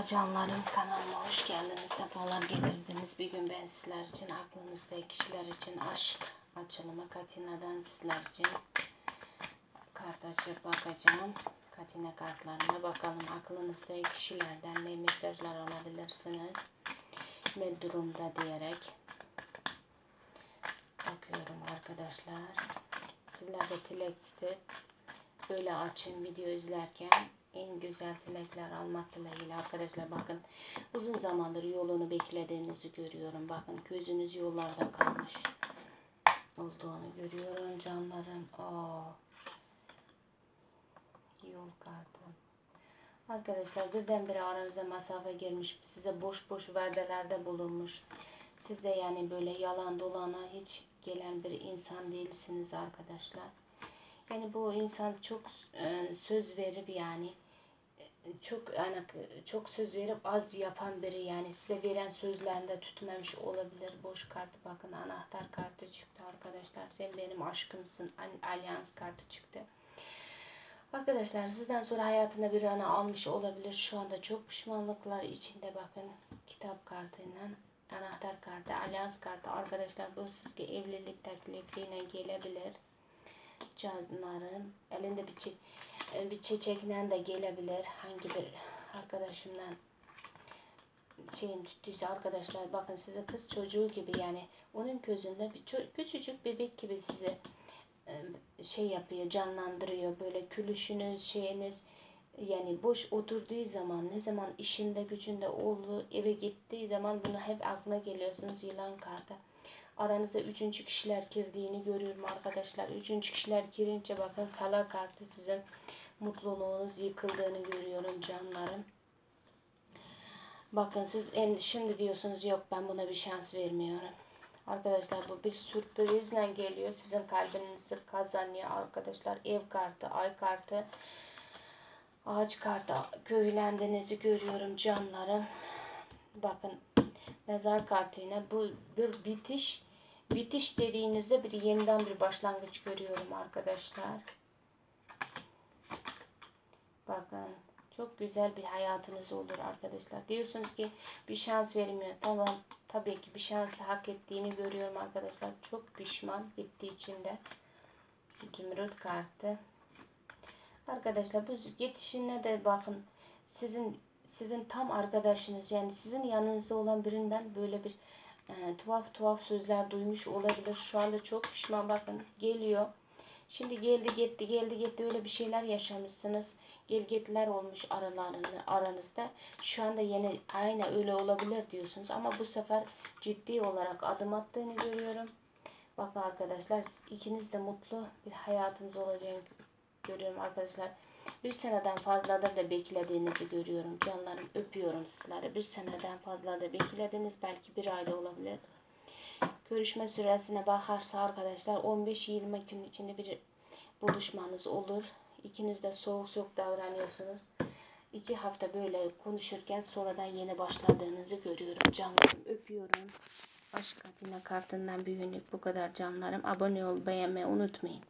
Merhaba canlarım kanalıma hoş geldiniz. Sefalar getirdiniz. Bir gün ben sizler için aklınızdaki kişiler için aşk açılımı Katina'dan sizler için kart açıp bakacağım. Katina kartlarına bakalım aklınızdaki kişilerden ne mesajlar alabilirsiniz. Ne durumda diyerek bakıyorum arkadaşlar. Sizler de dilek böyle açın video izlerken en güzel dilekler almak dileğiyle arkadaşlar bakın. Uzun zamandır yolunu beklediğinizi görüyorum. Bakın gözünüz yollarda kalmış olduğunu görüyorum canlarım. Aa, yol kartı. Arkadaşlar birdenbire aranıza mesafe girmiş size boş boş vadelerde bulunmuş. Siz de yani böyle yalan dolana hiç gelen bir insan değilsiniz arkadaşlar yani bu insan çok e, söz verip yani e, çok yani çok söz verip az yapan biri yani size veren sözlerinde tutmamış olabilir. Boş kartı bakın anahtar kartı çıktı arkadaşlar. Sen benim aşkımsın. Alyans kartı çıktı. Arkadaşlar sizden sonra hayatına bir ana almış olabilir. Şu anda çok pişmanlıklar içinde bakın kitap kartıyla anahtar kartı, alyans kartı arkadaşlar bu sizge evlilik teklifiyle gelebilir canlarım. Elinde bir, çi e, bir çiçekle de gelebilir. Hangi bir arkadaşımdan şeyin tuttuysa arkadaşlar bakın size kız çocuğu gibi yani onun gözünde bir küçücük bebek gibi sizi e, şey yapıyor canlandırıyor böyle külüşünüz şeyiniz yani boş oturduğu zaman ne zaman işinde gücünde olduğu eve gittiği zaman bunu hep aklına geliyorsunuz yılan kartı aranıza üçüncü kişiler girdiğini görüyorum arkadaşlar. Üçüncü kişiler girince bakın kala kartı sizin mutluluğunuz yıkıldığını görüyorum canlarım. Bakın siz şimdi diyorsunuz yok ben buna bir şans vermiyorum. Arkadaşlar bu bir sürprizle geliyor. Sizin kalbinizi kazanıyor arkadaşlar. Ev kartı, ay kartı, ağaç kartı, köylendiğinizi görüyorum canlarım. Bakın mezar kartıyla bu bir bitiş Bitiş dediğinizde bir yeniden bir başlangıç görüyorum arkadaşlar. Bakın çok güzel bir hayatınız olur arkadaşlar. Diyorsunuz ki bir şans vermiyor. Tamam tabii ki bir şansı hak ettiğini görüyorum arkadaşlar. Çok pişman gittiği için de. Zümrüt kartı. Arkadaşlar bu yetişine de bakın sizin sizin tam arkadaşınız yani sizin yanınızda olan birinden böyle bir e, tuhaf tuhaf sözler duymuş olabilir. Şu anda çok pişman bakın geliyor. Şimdi geldi gitti geldi gitti öyle bir şeyler yaşamışsınız. Gelgetler olmuş aralarında, aranızda. Şu anda yine aynı öyle olabilir diyorsunuz. Ama bu sefer ciddi olarak adım attığını görüyorum. Bakın arkadaşlar ikiniz de mutlu bir hayatınız olacağını görüyorum arkadaşlar. Bir seneden fazla da beklediğinizi görüyorum. Canlarım öpüyorum sizlere. Bir seneden fazla da beklediniz. Belki bir ayda olabilir. Görüşme süresine bakarsa arkadaşlar 15-20 gün içinde bir buluşmanız olur. İkiniz de soğuk soğuk davranıyorsunuz. İki hafta böyle konuşurken sonradan yeni başladığınızı görüyorum. Canlarım öpüyorum. Aşk Atina kartından bir günlük bu kadar canlarım. Abone ol, beğenmeyi unutmayın.